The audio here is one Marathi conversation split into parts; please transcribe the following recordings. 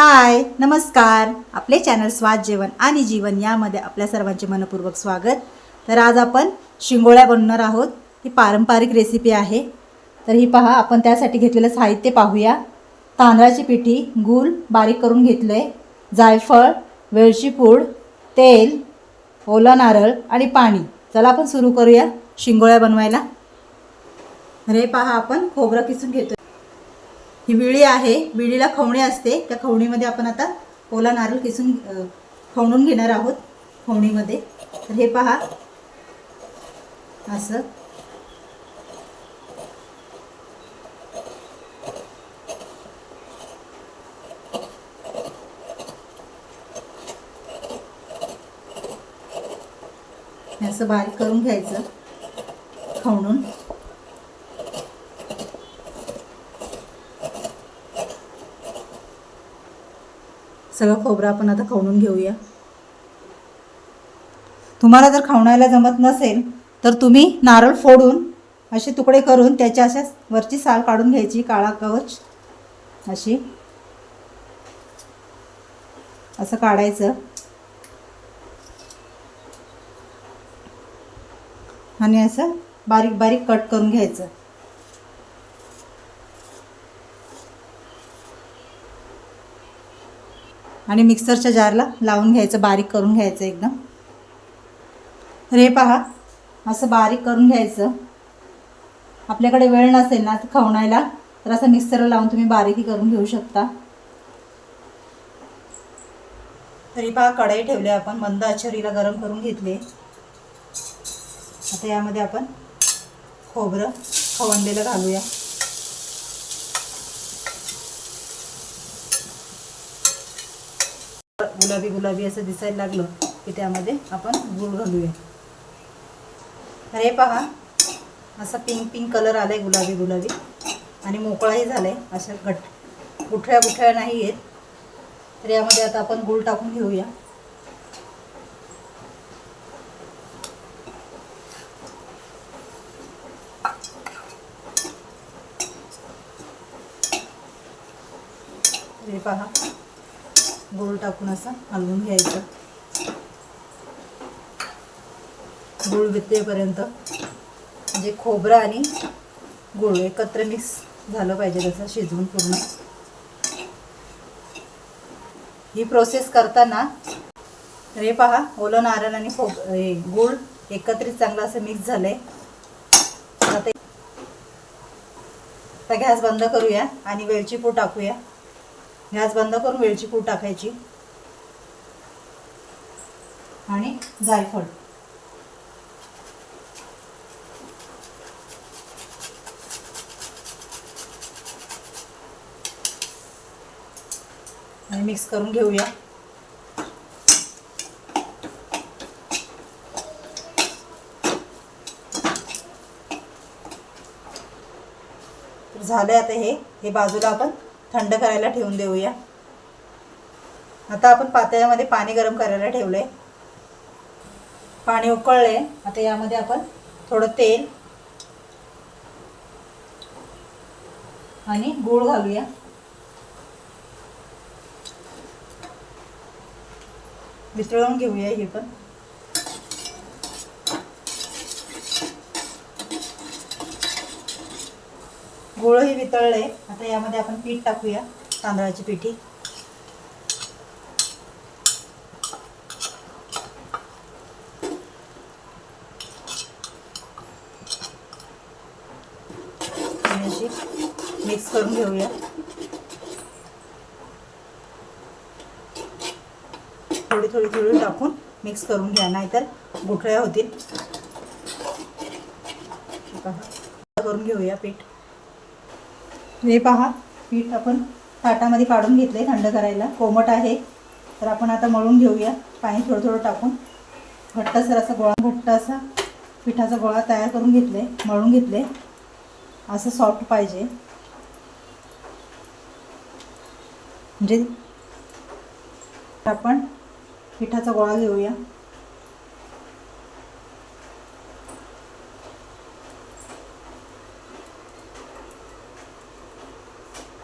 हाय नमस्कार. आपले चॅनल स्वाद जेवण आणि जीवन यामध्ये आपल्या सर्वांचे मनपूर्वक स्वागत. तर आज आपण शिंगोळ्या बनवणार आहोत. ही पारंपरिक रेसिपी आहे. तर ही पहा आपण त्यासाठी घेतलेलं साहित्य पाहूया. तांदळाची पिठी गूळ बारीक करून घेतलं आहे जायफळ वेलची पूड तेल ओला नारळ आणि पाणी. चला आपण सुरू करूया शिंगोळ्या बनवायला. तर हे पहा आपण खोबरं किसून घेतो ही विळी आहे. विळीला खवणी असते. त्या खवणीमध्ये आपण आता ओला नारळ किसून खवणून घेणार आहोत खवणीमध्ये. तर हे पहा. असं. असं बारीक करून घ्यायचं. खवणून. सगळं खोबरं आपण आता खवणून घेऊया. तुम्हाला जर खवणायला जमत नसेल तर तुम्ही नारळ फोडून असे तुकडे करून त्याच्या अशा वरची साल काढून घ्यायची काळा कवच अशी. असं काढायचं. आणि असं बारीक बारीक कट करून घ्यायचं. आणि मिक्सरच्या जारला लावून घ्यायचं बारीक करून घ्यायचं एकदम. तर हे पहा असं बारीक करून घ्यायचं. आपल्याकडे वेळ नसेल ना खवणायला तर असं मिक्सरला लावून तुम्ही बारीकही करून घेऊ शकता. तरी पहा कढई ठेवली आपण मंद आचरीला गरम करून घेतले. आता यामध्ये आपण खोबरं खवणलेलं घालूया. गुलाबी गुलाबी असं दिसायला लागलं की त्यामध्ये आपण गूळ घालूया. तर हे पहा असा पिंक पिंक कलर आलाय गुलाबी गुलाबी. आणि मोकळाही झालाय अशा गट गुठळ्या गुठळ्या नाही आहेत तर यामध्ये आता आपण गूळ टाकून घेऊया. हे पहा. गूळ टाकून असं हलवून घ्यायचं. गूळ वितेपर्यंत म्हणजे खोबरं आणि गुळ एकत्र मिक्स झालं पाहिजे तसं शिजवून पूर्ण. ही प्रोसेस करताना रे हे पहा ओलं नारळ आणि खोब हे गुळ एकत्रित चांगलं असं मिक्स झालंय. आता आता गॅस बंद करूया आणि वेलची पूड टाकूया. गॅस बंद करून वेलची पूड टाकायची. आणि जायफळ. आणि मिक्स करून घेऊया. झालं आता हे. हे बाजूला आपण थंड करायला ठेवून देऊया. आता आपण पातळ्यामध्ये पाणी गरम करायला ठेवलंय. पाणी उकळलंय. आता यामध्ये आपण थोडं तेल आणि गूळ घालूया. मिसळून घेऊया हे पण. गोळही वितळले आता यामध्ये आपण पीठ टाकूया तांदळाची पिठी. अशी मिक्स करून घेऊया. थोडी थोडी थोडी टाकून मिक्स करून घ्या नाहीतर गुठळ्या होतील. करून घेऊया पीठ. हे पहा पीठ आपण ताटामध्ये काढून घेतले थंड करायला. कोमट आहे. तर आपण आता मळून घेऊया. पाणी थोडं थोडं टाकून. घट्टसर असा गोळा घट्ट असा पिठाचा गोळा तयार करून घेतले मळून घेतले असं सॉफ्ट पाहिजे. म्हणजे आपण पिठाचा गोळा घेऊया.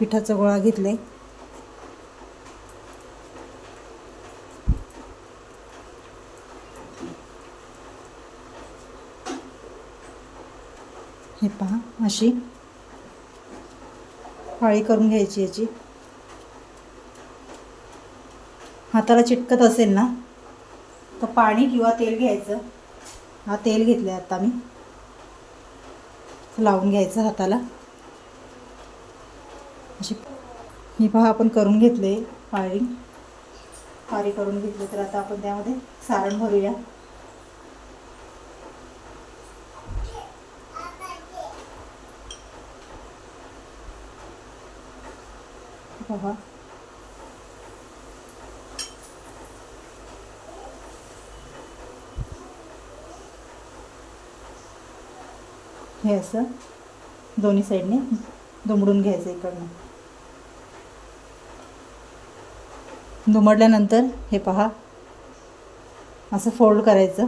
पिठाचा गोळा घेतले हे पहा अशी पाळी करून घ्यायची याची. हाताला चिटकत असेल ना तर पाणी किंवा तेल घ्यायचं. हा तेल घेतलं आहे आता मी. लावून घ्यायचं हाताला. अशी ही पहा आपण करून घेतले पाळी. पारी करून घेतली तर आता आपण त्यामध्ये सारण भरूया. पहा हे असं दोन्ही साईडने दुमडून घ्यायचं इकडनं. दुमडल्यानंतर हे पहा. असं फोल्ड करायचं.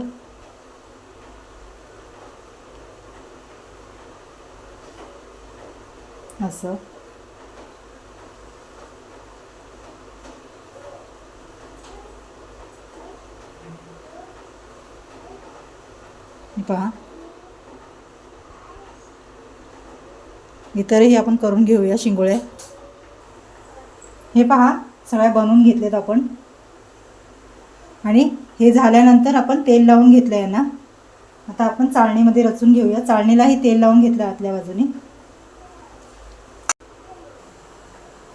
असं. हे पहा. इतरही आपण करून घेऊया शिंगोळ्या हे पहा. सगळ्या बनवून घेतलेत आपण. आणि हे झाल्यानंतर आपण तेल लावून घेतलं आहे ना. आता आपण चाळणीमध्ये रचून घेऊया. चाळणीलाही तेल लावून घेतलं आतल्या बाजूने.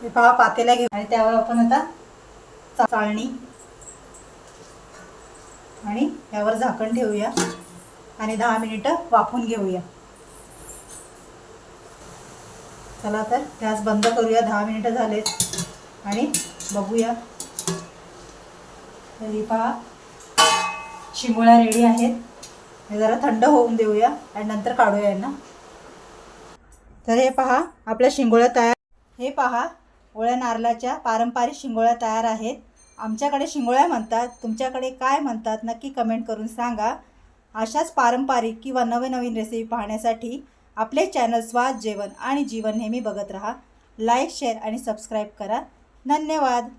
हे पहा पातेला घेऊ आणि त्यावर आपण आता चाळणी आणि यावर झाकण ठेवूया. आणि दहा मिनिटं वाफून घेऊया. चला तर गॅस बंद करूया. दहा मिनिटं झालेत. आणि बघूया. तर ही पहा. शिंगोळ्या रेडी आहेत. हे जरा थंड होऊन देऊया आणि नंतर काढूया यांना. तर हे पहा आपल्या शिंगोळ्या तयार हे पहा ओळ्या नारळाच्या पारंपरिक शिंगोळ्या तयार आहेत. आमच्याकडे शिंगोळ्या म्हणतात. तुमच्याकडे काय म्हणतात नक्की कमेंट करून सांगा. अशाच पारंपरिक किंवा नवनवीन रेसिपी पाहण्यासाठी आपले चॅनल स्वाद जेवण आणि जीवन नेहमी बघत राहा. लाईक शेअर आणि सबस्क्राईब करा. धन्यवाद.